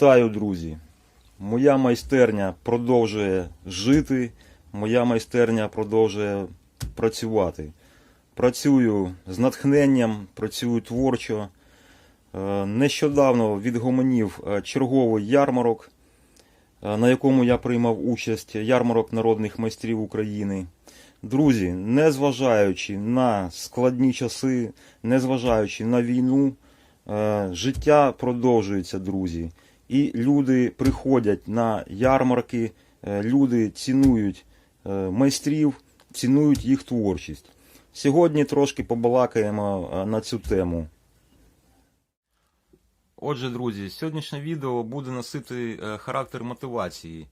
Вітаю, друзі! Моя майстерня продовжує жити, моя майстерня продовжує працювати. Працюю з натхненням, працюю творчо. Е, Нещодавно відгомонів е, черговий ярмарок, е, на якому я приймав участь, ярмарок народних майстрів України. Друзі, незважаючи на складні часи, незважаючи на війну, життя продовжується, друзі. І люди приходять на ярмарки, е, люди цінують е, майстрів, цінують їх творчість. Сьогодні трошки побалакаємо е, на цю тему. Отже, друзі, сьогоднішнє відео буде носити характер мотивації,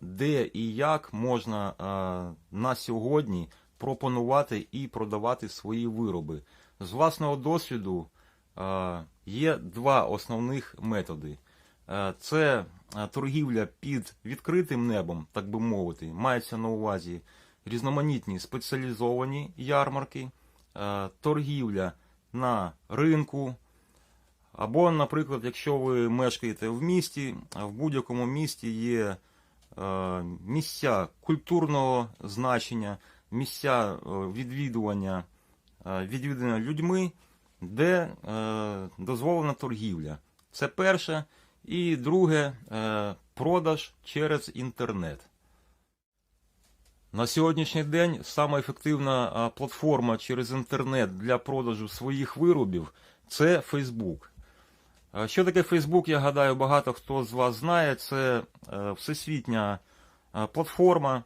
де і як можна на сьогодні пропонувати і продавати свої вироби. З власного досвіду є два основних методи. Е, Це е, торгівля під відкритим небом, так би мовити, мається на увазі різноманітні спеціалізовані ярмарки, е, торгівля на ринку. Або, наприклад, якщо ви мешкаєте в місті, в будь-якому місті є місця культурного значення, місця відвідування, відвідування людьми, де дозволена торгівля. Це перше. І друге е, продаж через інтернет. На сьогоднішній день сама ефективна платформа через інтернет для продажу своїх виробів це Facebook. Що таке Facebook, я гадаю, багато хто з вас знає. Це е, всесвітня платформа.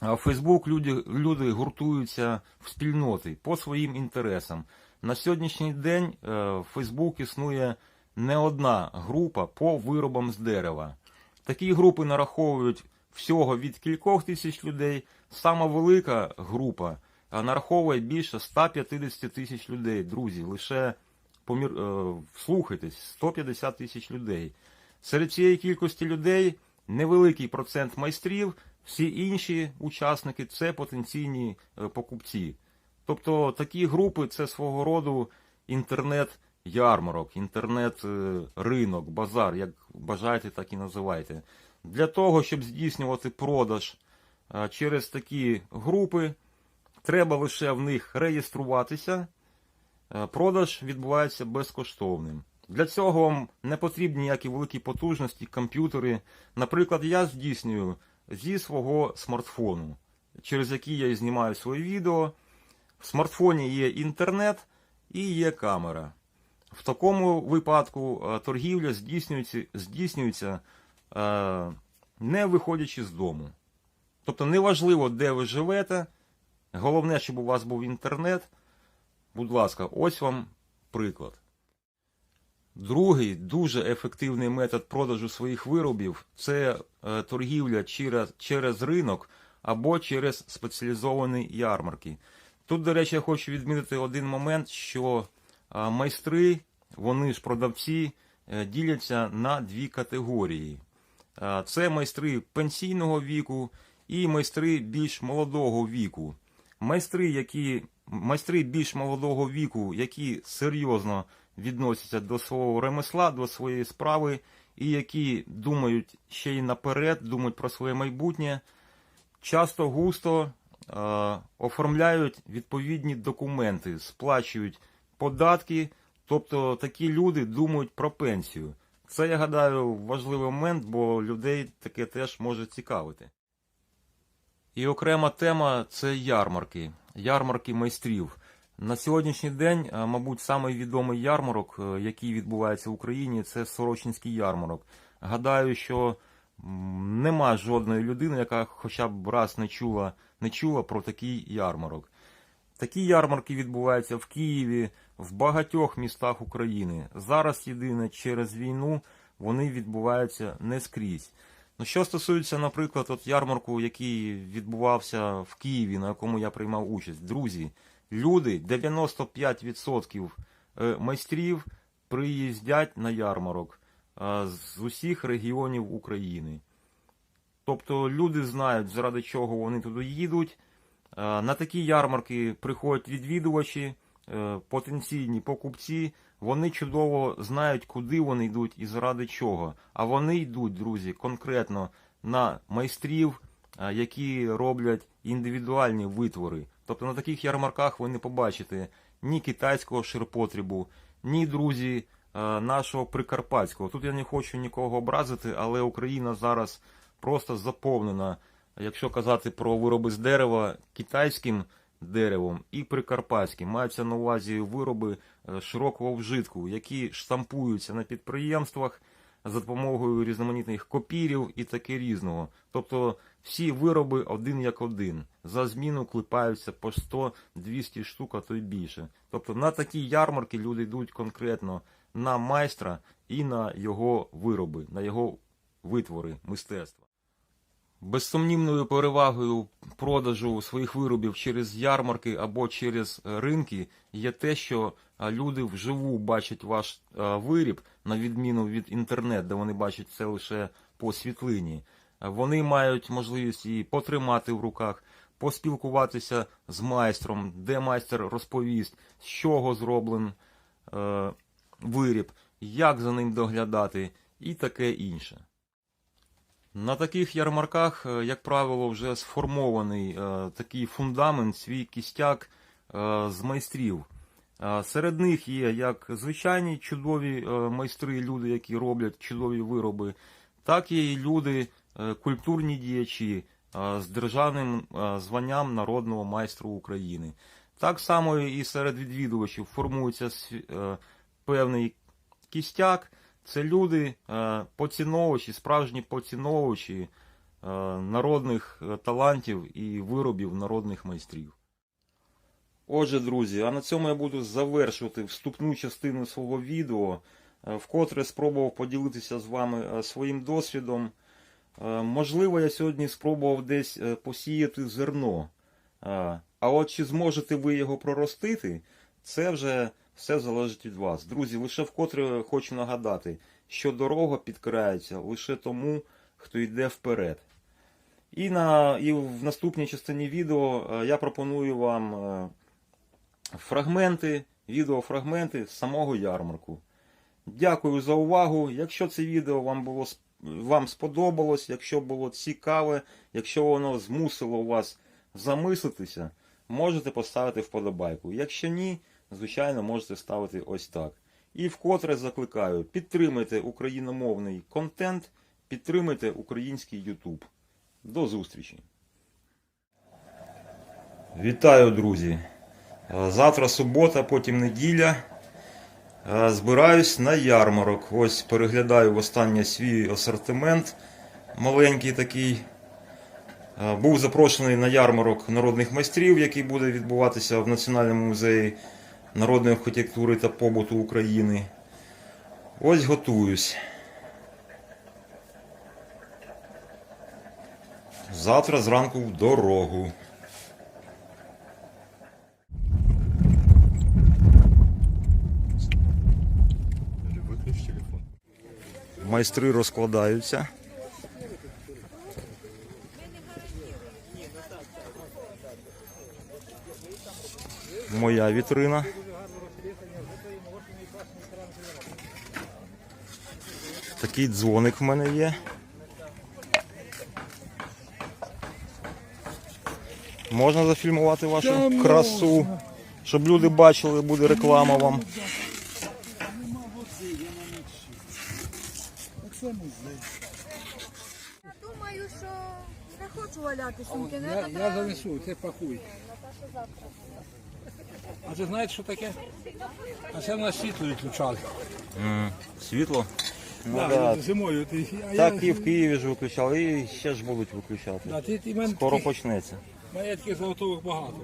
В Facebook люди, люди гуртуються в спільноти по своїм інтересам. На сьогоднішній день е, Facebook існує не одна група по виробам з дерева. Такі групи нараховують всього від кількох тисяч людей. Сама велика група нараховує більше 150 тисяч людей. Друзі, лише помір... е, вслухайтесь, 150 тисяч людей. Серед цієї кількості людей невеликий процент майстрів, всі інші учасники це потенційні е, покупці. Тобто такі групи це свого роду інтернет-ярмарок, інтернет-ринок, базар, як бажаєте, так і називайте. Для того, щоб здійснювати продаж е, через такі групи, треба лише в них реєструватися. Е, Продаж відбувається безкоштовним. Для цього вам не потрібні ніякі великі потужності, комп'ютери. Наприклад, я здійснюю зі свого смартфону, через який я знімаю свої відео. В смартфоні є інтернет і є камера. В такому випадку е, торгівля здійснюється, здійснюється е, не виходячи з дому. Тобто неважливо, де ви живете, головне, щоб у вас був інтернет. Будь ласка, ось вам приклад. Другий дуже ефективний метод продажу своїх виробів це е, торгівля через, через ринок або через спеціалізовані ярмарки. Тут, до речі, я хочу відмітити один момент, що майстри, вони ж продавці, е, діляться на дві категорії. Це майстри пенсійного віку і майстри більш молодого віку. Майстри, які, майстри більш молодого віку, які серйозно відносяться до свого ремесла, до своєї справи, і які думають ще й наперед, думають про своє майбутнє, часто густо е, оформляють відповідні документи, сплачують податки, тобто такі люди думають про пенсію. Це, я гадаю, важливий момент, бо людей таке теж може цікавити. І окрема тема це ярмарки, ярмарки майстрів. На сьогоднішній день, мабуть, самий відомий ярмарок, е, який відбувається в Україні, це Сорочинський ярмарок. Гадаю, що нема жодної людини, яка хоча б раз не чула, не чула про такий ярмарок. Такі ярмарки відбуваються в Києві, в багатьох містах України. Зараз єдине через війну вони відбуваються не скрізь. Ну, що стосується, наприклад, от ярмарку, який відбувався в Києві, на якому я приймав участь, друзі, люди, 95% е, майстрів приїздять на ярмарок е, з усіх регіонів України. Тобто люди знають, заради чого вони туди їдуть. Е, На такі ярмарки приходять відвідувачі, е, потенційні покупці, Вони чудово знають, куди вони йдуть і заради чого. А вони йдуть, друзі, конкретно на майстрів, які роблять індивідуальні витвори. Тобто на таких ярмарках ви не побачите ні китайського ширпотребу, ні друзі нашого прикарпатського. Тут я не хочу нікого образити, але Україна зараз просто заповнена, якщо казати про вироби з дерева, китайським деревом і прикарпатським. Маються на увазі вироби е, широкого вжитку, які штампуються на підприємствах за допомогою різноманітних копірів і таке різного. Тобто всі вироби один як один. За зміну клепаються по 100-200 штук, а то й більше. Тобто на такі ярмарки люди йдуть конкретно на майстра і на його вироби, на його витвори мистецтва. Безсумнівною перевагою продажу своїх виробів через ярмарки або через е, ринки є те, що е, люди вживу бачать ваш е, виріб, на відміну від інтернет, де вони бачать це лише по світлині. Вони мають можливість і потримати в руках, поспілкуватися з майстром, де майстер розповість, з чого зроблений е, виріб, як за ним доглядати і таке інше. На таких ярмарках, е, як правило, вже сформований е, такий фундамент, свій кістяк е, з майстрів. Серед них є як звичайні чудові майстри, люди, які роблять чудові вироби, так і люди, культурні діячі з державним званням народного майстра України. Так само і серед відвідувачів формується певний кістяк. Це люди, е, поціновувачі, справжні поціновувачі е, народних е, талантів і виробів народних майстрів. Отже, друзі, а на цьому я буду завершувати вступну частину свого відео, вкотре спробував поділитися з вами своїм досвідом. Можливо, я сьогодні спробував десь посіяти зерно. А от чи зможете ви його проростити, це вже все залежить від вас. Друзі, лише вкотре хочу нагадати, що дорога підкрається лише тому, хто йде вперед. І, на, і в наступній частині відео е, я пропоную вам е, фрагменти, відеофрагменти з самого ярмарку. Дякую за увагу. Якщо це відео вам було вам сподобалось, якщо було цікаве, якщо воно змусило вас замислитися, можете поставити вподобайку. Якщо ні, звичайно, можете ставити ось так. І вкотре закликаю, підтримайте україномовний контент, підтримайте український YouTube. До зустрічі. Вітаю, друзі! Завтра субота, потім неділя. Е, Збираюсь на ярмарок. Ось переглядаю востаннє свій асортимент. Маленький такий. Е, Був запрошений на ярмарок народних майстрів, який буде відбуватися в Національному музеї народної архітектури та побуту України. Ось готуюсь. Завтра зранку в дорогу. Майстри розкладаються. Моя вітрина. Такий дзвоник в мене є. Можна зафільмувати вашу красу, щоб люди бачили, буде реклама вам. Я думаю, що не хочу валяти сумки, Я, треба. я занесу, це пакуй. А ти знаєш, що таке? А це в нас світло відключали. Світло? Ну, Да, да. Зимою. Ти, а Так і я, в Києві ж виключали, і ще ж будуть виключати. да, ти, ти, мен, Скоро таких- почнеться. мене таких золотових багато.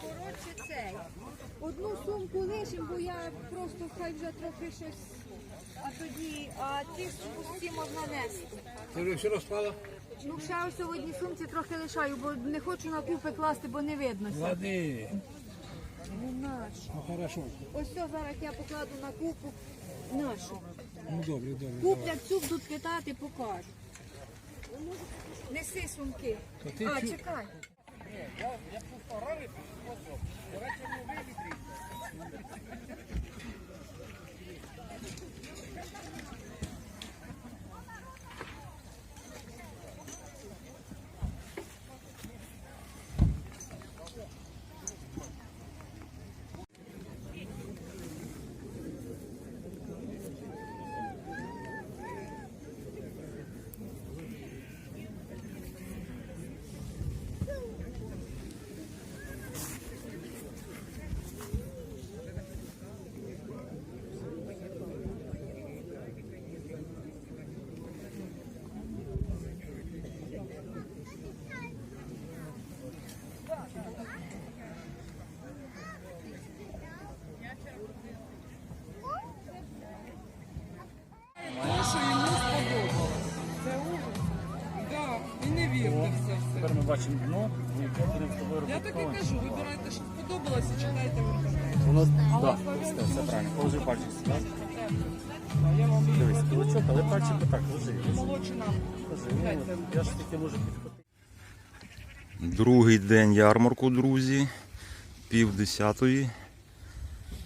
Коротше, цей. Одну сумку лишим, бо я просто хай вже трохи щось. А тоді, а ті пусті можна нести. Ти вже все розклала? Ну, ще ось в одній сумці трохи лишаю, бо не хочу на купи класти, бо не видно. Лади. Ну, наш. Ну хорошо. Ось все, зараз я покладу на купу нашу. Ну добре, добре. Куплять цю, будуть питати, покажу. Неси сумки. То ти А, цю- чекай. Тому інтернеті. Воно, так, все, все правильно. Положи пальчик сюди. Дивись, кулачок, але пальчик отак, ложи. Молодшина. Ложи. Ну, я ж таки можу підхопити. Другий день ярмарку, друзі. Пів десятої.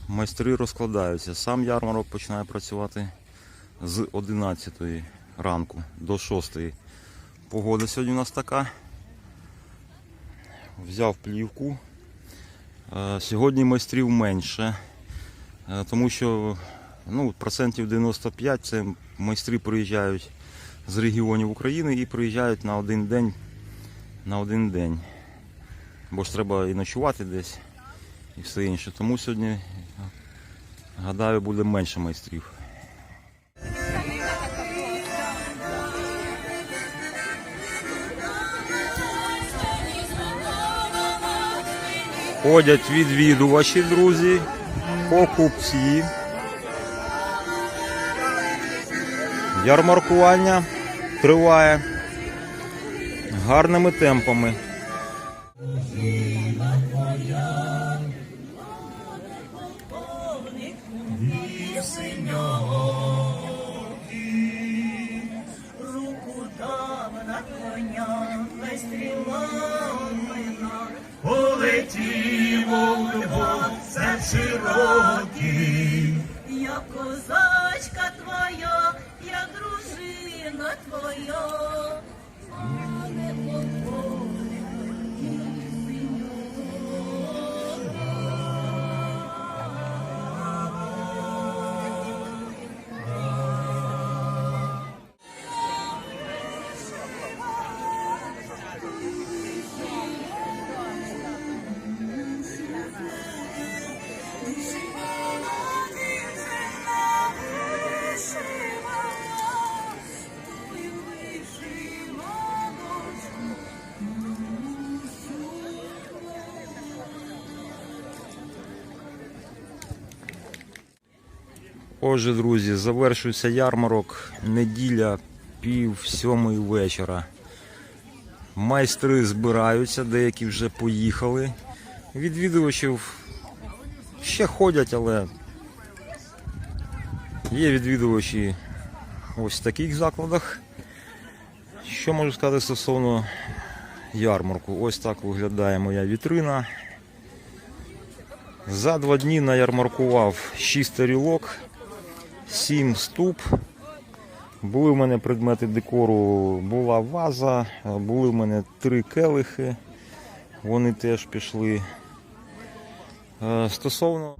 Майстри розкладаються. Сам ярмарок починає працювати з 11 ранку до 6. Погода сьогодні у нас така. Взяв плівку. Е, Сьогодні майстрів менше, е, тому що ну, процентів 95 це майстри приїжджають з регіонів України і приїжджають на один день на один день. Бо ж треба і ночувати десь, і все інше. Тому сьогодні, гадаю, буде менше майстрів. Ходять відвідувачі, друзі, покупці. Ярмаркування триває гарними темпами. руку дав на коня, стріломина, see. Отже, друзі, завершується ярмарок. Неділя пів сьомої вечора. Майстри збираються, деякі вже поїхали. Відвідувачів ще ходять, але є відвідувачі ось в таких закладах. Що можу сказати стосовно ярмарку? Ось так виглядає моя вітрина. За два дні наярмаркував 6 тарілок, 7 ступ. Були в мене предмети декору, була ваза, були в мене три келихи. Вони теж пішли. Е, Стосовно